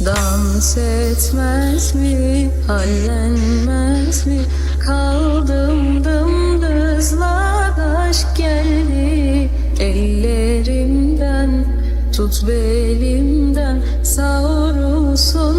Dans etmez mi, hallenmez mi? Kaldım dımdızlak aşk geldi. Ellerimden, tut belimden Savrulsun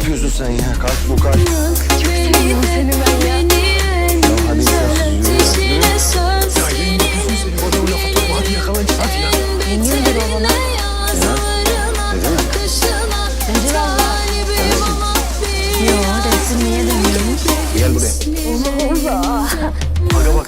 yapıyorsun sen ya? Kalk bu kalk. Çok seviyorum seni ben ya. Ya hadi sen yürü ya. Ya yemin ediyorsun seni bana o lafa tutma. Hadi yakalan git hadi ya. Dinliyordur o bana. Ne demek? Dedi valla. Yo desin? Gel buraya. Olma olma.